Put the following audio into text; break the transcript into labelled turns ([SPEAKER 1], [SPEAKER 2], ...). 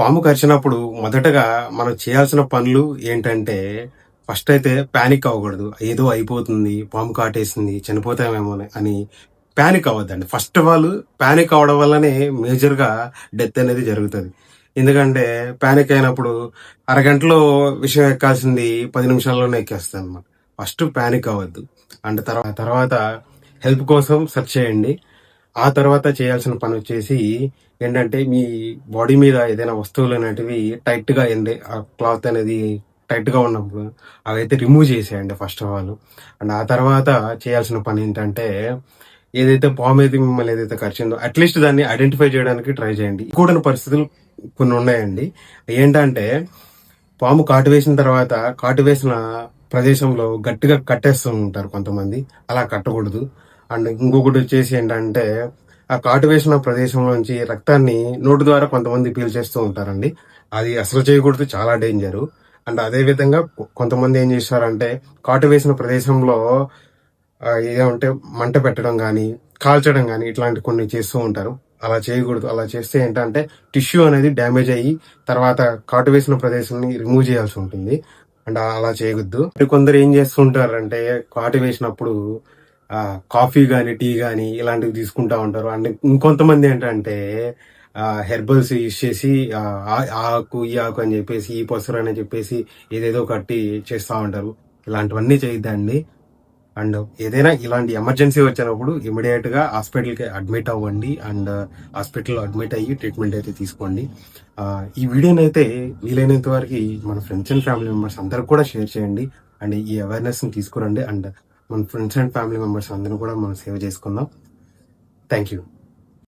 [SPEAKER 1] పాము కరిచినప్పుడు మొదటగా మనం చేయాల్సిన పనులు ఏంటంటే ఫస్ట్ అయితే ప్యానిక్ అవ్వకూడదు. ఏదో అయిపోతుంది పాము కాటేసింది చనిపోతామేమో అని ప్యానిక్ అవ్వద్దండి. ఫస్ట్ ఆఫ్ ఆల్ ప్యానిక్ అవడం వల్లనే మేజర్గా డెత్ అనేది జరుగుతుంది. ఎందుకంటే ప్యానిక్ అయినప్పుడు అరగంటలో విషయం ఎక్కాల్సింది పది నిమిషాల్లోనే ఎక్కేస్తుంది అనమాట ఫస్ట్ ప్యానిక్ అవ్వద్దు. అండ్ తర్వాత తర్వాత హెల్ప్ కోసం సెర్చ్ చేయండి. ఆ తర్వాత చేయాల్సిన పని వచ్చేసి ఏంటంటే మీ బాడీ మీద ఏదైనా వస్తువులు అనేటివి టైట్గా గా ఆ క్లాత్ అనేది టైట్గా ఉన్నప్పుడు అవైతే రిమూవ్ చేసేయండి ఫస్ట్ ఆఫ్ ఆల్ అండ్ ఆ తర్వాత చేయాల్సిన పని ఏంటంటే ఏదైతే పాము అయితే మిమ్మల్ని ఏదైతే ఖర్చిందో అట్లీస్ట్ దాన్ని ఐడెంటిఫై చేయడానికి ట్రై చేయండి. కూడని పరిస్థితులు కొన్ని ఉన్నాయండి. ఏంటంటే పాము కాటు వేసిన తర్వాత కాటు వేసిన ప్రదేశంలో గట్టిగా కట్టేస్తూ ఉంటారు కొంతమంది. అలా కట్టకూడదు. అండ్ ఇంకొకటి వచ్చేసి ఏంటంటే ఆ కాటు వేసిన ప్రదేశంలోంచి రక్తాన్ని నోటి ద్వారా కొంతమంది పీల్చేస్తూ ఉంటారండి. అది అసలు చేయకూడదు చాలా డేంజర్. అండ్ అదే విధంగా కొంతమంది ఏం చేస్తారంటే కాటు వేసిన ప్రదేశంలో ఏమంటే మంట పెట్టడం కానీ కాల్చడం కానీ ఇట్లాంటి కొన్ని చేస్తూ ఉంటారు. అలా చేయకూడదు. అలా చేస్తే ఏంటంటే టిష్యూ అనేది డ్యామేజ్ అయ్యి తర్వాత కాటు వేసిన ప్రదేశాన్ని రిమూవ్ చేయాల్సి ఉంటుంది. అండ్ అలా చేయకూడదు. కొందరు ఏం చేస్తుంటారంటే కాటు వేసినప్పుడు కాఫీ కానీ టీ కానీ ఇలాంటివి తీసుకుంటా ఉంటారు. అండ్ ఇంకొంతమంది ఏంటంటే హెర్బల్స్ యూజ్ చేసి ఆ, ఆకు ఈ ఆకు అని చెప్పేసి ఈ పసురు అని చెప్పేసి ఏదేదో కట్టి చేస్తూ ఉంటారు. ఇలాంటివన్నీ చేయొద్దండి. అండ్ ఏదైనా ఇలాంటి ఎమర్జెన్సీ వచ్చినప్పుడు ఇమీడియట్గా హాస్పిటల్కి అడ్మిట్ అవ్వండి. అండ్ హాస్పిటల్లో అడ్మిట్ అయ్యి ట్రీట్మెంట్ అయితే తీసుకోండి. ఈ వీడియోని అయితే వీలైనంత వరకు మన ఫ్రెండ్స్ అండ్ ఫ్యామిలీ మెంబర్స్ అందరికి కూడా షేర్ చేయండి. అండ్ ఈ అవేర్నెస్ని తీసుకురండి. అండ్ మన ఫ్రెండ్స్ అండ్ ఫ్యామిలీ మెంబర్స్ అందరూ కూడా మనం సేవ్ చేసుకుందాం. Thank you